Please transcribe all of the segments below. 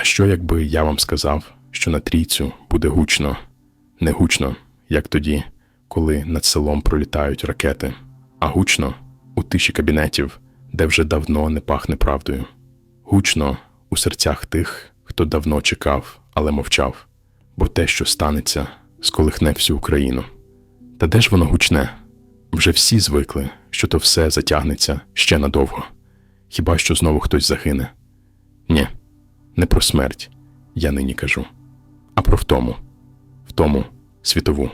А що, якби я вам сказав, що на трійцю буде гучно, не гучно, як тоді, коли над селом пролітають ракети, а гучно у тиші кабінетів, де вже давно не пахне правдою, гучно у серцях тих, хто давно чекав, але мовчав, бо те, що станеться, сколихне всю Україну. Та де ж воно гучне? Вже всі звикли, що то все затягнеться ще надовго. Хіба що знову хтось загине? Ні, не про смерть я нині кажу, а про втому, втому світову.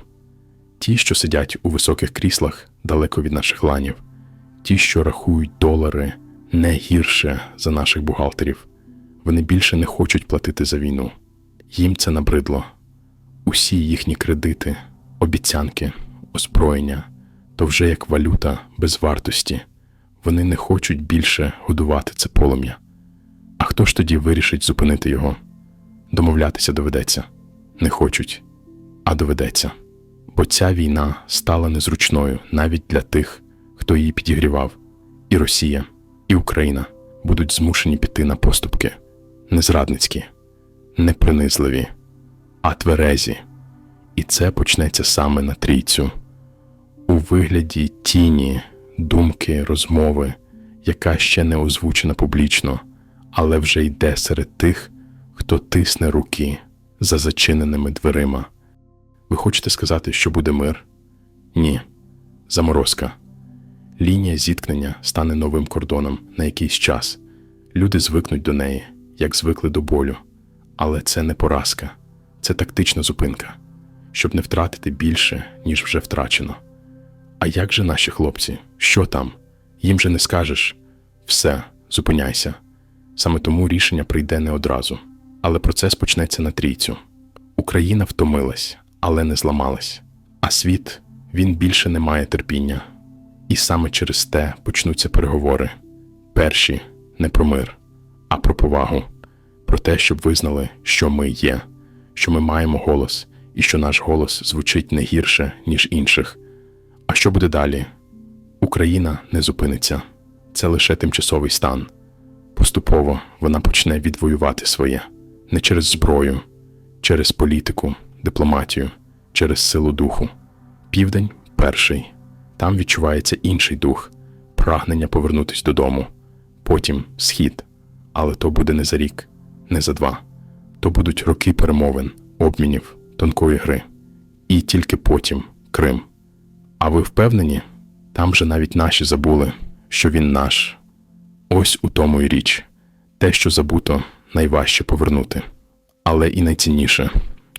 Ті, що сидять у високих кріслах далеко від наших ланів, ті, що рахують долари не гірше за наших бухгалтерів, вони більше не хочуть платити за війну. Їм це набридло. Усі їхні кредити, обіцянки, озброєння то вже як валюта без вартості. Вони не хочуть більше годувати це полум'я. А хто ж тоді вирішить зупинити його? Домовлятися доведеться. Не хочуть, а доведеться. Бо ця війна стала незручною навіть для тих, хто її підігрівав. І Росія, і Україна будуть змушені піти на поступки не зрадницькі, не принизливі, а тверезі. І це почнеться саме на трійцю у вигляді тіні, думки, розмови, яка ще не озвучена публічно, але вже йде серед тих, хто тисне руки за зачиненими дверима. Ви хочете сказати, що буде мир? Ні. Заморозка. Лінія зіткнення стане новим кордоном на якийсь час. Люди звикнуть до неї, як звикли до болю. Але це не поразка, це тактична зупинка, щоб не втратити більше, ніж вже втрачено. А як же наші хлопці? Що там? Їм же не скажеш все, зупиняйся. Саме тому рішення прийде не одразу. Але процес почнеться на трійцю. Україна втомилась, але не зламалась. А світ він більше не має терпіння. І саме через те почнуться переговори. Перші не про мир, а про повагу, про те, щоб визнали, що ми є, що ми маємо голос, і що наш голос звучить не гірше, ніж інших. А що буде далі? Україна не зупиниться. Це лише тимчасовий стан. Поступово вона почне відвоювати своє не через зброю, через політику, дипломатію, через силу духу. Південь перший. Там відчувається інший дух, прагнення повернутись додому. Потім схід. Але то буде не за рік, не за два. То будуть роки перемовин, обмінів, тонкої гри. І тільки потім Крим. А ви впевнені? Там же навіть наші забули, що він наш. Ось у тому й річ. Те, що забуто, найважче повернути. Але і найцінніше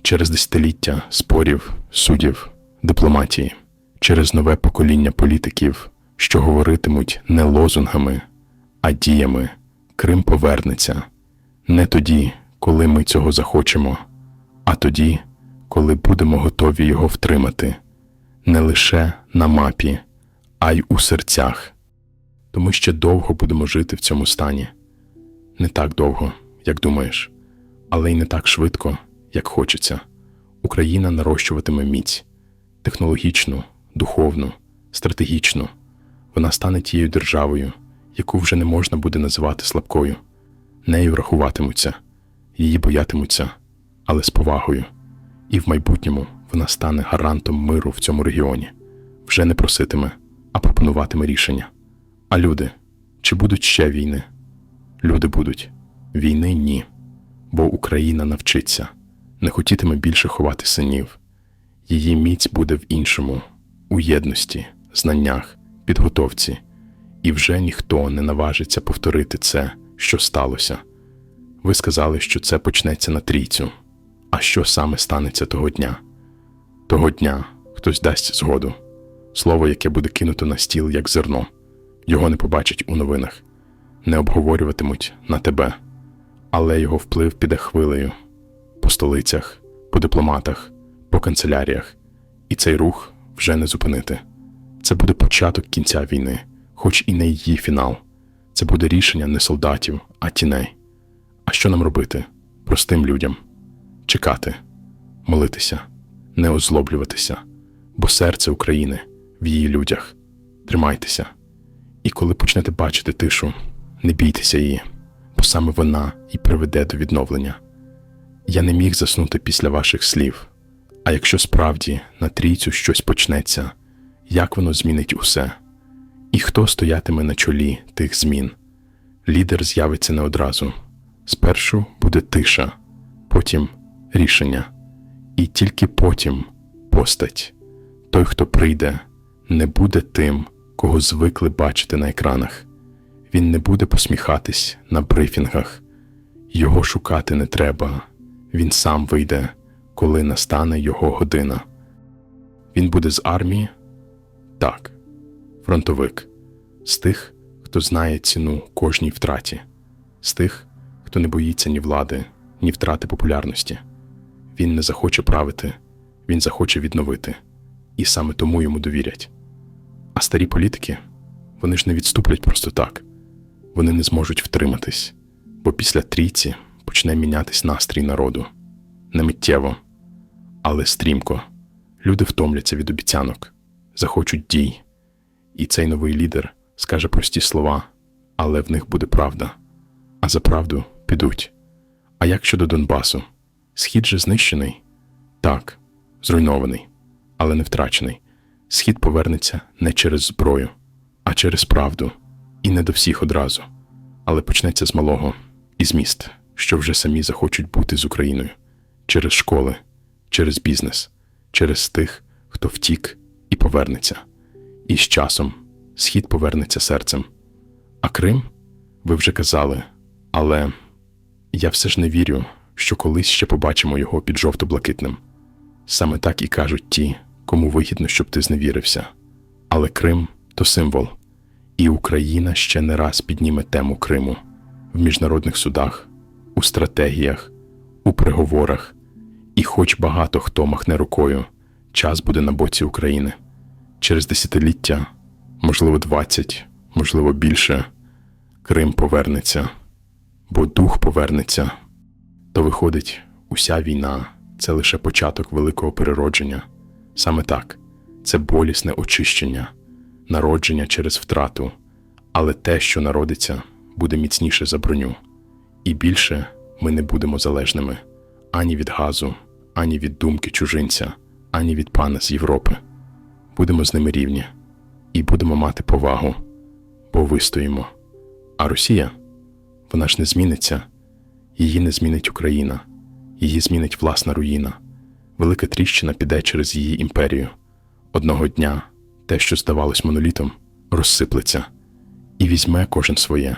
через десятиліття спорів, судів, дипломатії, через нове покоління політиків, що говоритимуть не лозунгами, а діями, Крим повернеться не тоді, коли ми цього захочемо, а тоді, коли будемо готові його втримати не лише на мапі, а й у серцях. То ми ще довго будемо жити в цьому стані. Не так довго, як думаєш, але й не так швидко, як хочеться. Україна нарощуватиме міць технологічну, духовну, стратегічну. Вона стане тією державою, яку вже не можна буде називати слабкою. Нею рахуватимуться, її боятимуться, але з повагою. І в майбутньому вона стане гарантом миру в цьому регіоні, вже не проситиме, а пропонуватиме рішення. А люди, чи будуть ще війни? Люди будуть, війни ні, бо Україна навчиться, не хотітиме більше ховати синів. Її міць буде в іншому, у єдності, знаннях, підготовці, і вже ніхто не наважиться повторити це, що сталося. Ви сказали, що це почнеться на трійцю. А що саме станеться того дня? Того дня хтось дасть згоду, слово, яке буде кинуто на стіл, як зерно, його не побачать у новинах, не обговорюватимуть на тебе, але його вплив піде хвилею по столицях, по дипломатах, по канцеляріях, і цей рух вже не зупинити. Це буде початок кінця війни, хоч і не її фінал. Це буде рішення не солдатів, а тіней. А що нам робити простим людям? Чекати, молитися не озлоблюватися, бо серце України в її людях. Тримайтеся. І коли почнете бачити тишу, не бійтеся її, бо саме вона і приведе до відновлення. Я не міг заснути після ваших слів. А якщо справді на трійцю щось почнеться, як воно змінить усе? І хто стоятиме на чолі тих змін? Лідер з'явиться не одразу. Спершу буде тиша, потім рішення, і тільки потім постать. Той, хто прийде, не буде тим, кого звикли бачити на екранах. Він не буде посміхатись на брифінгах. Його шукати не треба. Він сам вийде, коли настане його година. Він буде з армії? Так, фронтовик, з тих, хто знає ціну кожній втраті, з тих, хто не боїться ні влади, ні втрати популярності. Він не захоче правити, він захоче відновити, і саме тому йому довірять. А старі політики, вони ж не відступлять просто так, вони не зможуть втриматись, бо після трійці почне мінятись настрій народу не миттєво, але стрімко. Люди втомляться від обіцянок, захочуть дій, і цей новий лідер скаже прості слова, але в них буде правда. А за правду підуть. А як щодо Донбасу? Схід же знищений? Так, зруйнований, але не втрачений. Схід повернеться не через зброю, а через правду, і не до всіх одразу. Але почнеться з малого і з міст, що вже самі захочуть бути з Україною через школи, через бізнес, через тих, хто втік і повернеться. І з часом схід повернеться серцем. А Крим, ви вже казали, але я все ж не вірю, що колись ще побачимо його під жовто-блакитним. Саме так і кажуть ті, кому вигідно, щоб ти зневірився. Але Крим то символ, і Україна ще не раз підніме тему Криму в міжнародних судах, у стратегіях, у переговорах, і хоч багато хто махне рукою, час буде на боці України. Через десятиліття, можливо, двадцять, можливо, більше, Крим повернеться, бо дух повернеться. То виходить, уся війна це лише початок великого переродження. Саме так, це болісне очищення, народження через втрату, але те, що народиться, буде міцніше за броню. І більше ми не будемо залежними ані від газу, ані від думки чужинця, ані від пана з Європи. Будемо з ними рівні і будемо мати повагу, бо вистоїмо. А Росія, вона ж не зміниться, її не змінить Україна, її змінить власна руїна. Велика тріщина піде через її імперію. Одного дня те, що здавалось монолітом, розсиплеться і візьме кожен своє,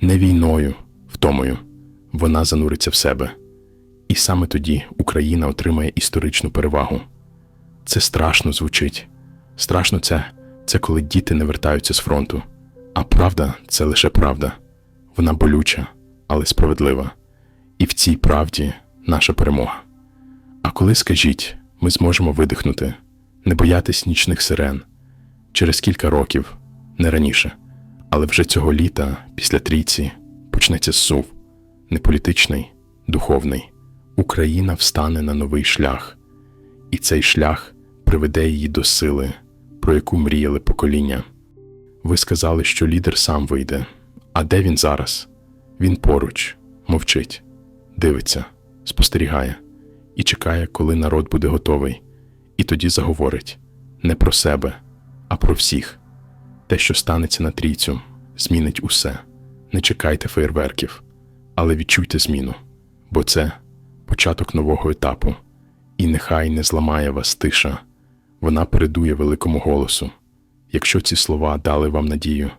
не війною, втомою, вона зануриться в себе. І саме тоді Україна отримає історичну перевагу. Це страшно звучить. Страшно це, це коли діти не вертаються з фронту. А правда це лише правда. Вона болюча, але справедлива. І в цій правді наша перемога. А коли скажіть, ми зможемо видихнути, не боятись нічних сирен через кілька років, не раніше, але вже цього літа, після трійці, почнеться зсув не політичний, духовний. Україна встане на новий шлях, і цей шлях приведе її до сили, про яку мріяли покоління. Ви сказали, що лідер сам вийде. А де він зараз? Він поруч, мовчить, дивиться, спостерігає і чекає, коли народ буде готовий, і тоді заговорить не про себе, а про всіх. Те, що станеться на трійцю, змінить усе. Не чекайте фейерверків, але відчуйте зміну, бо це початок нового етапу, і нехай не зламає вас тиша, вона передує великому голосу. Якщо ці слова дали вам надію,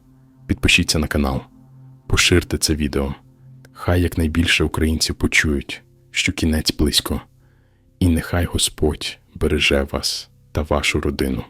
підпишіться на канал, поширте це відео. Хай якнайбільше українців почують, що кінець близько, і нехай Господь береже вас та вашу родину.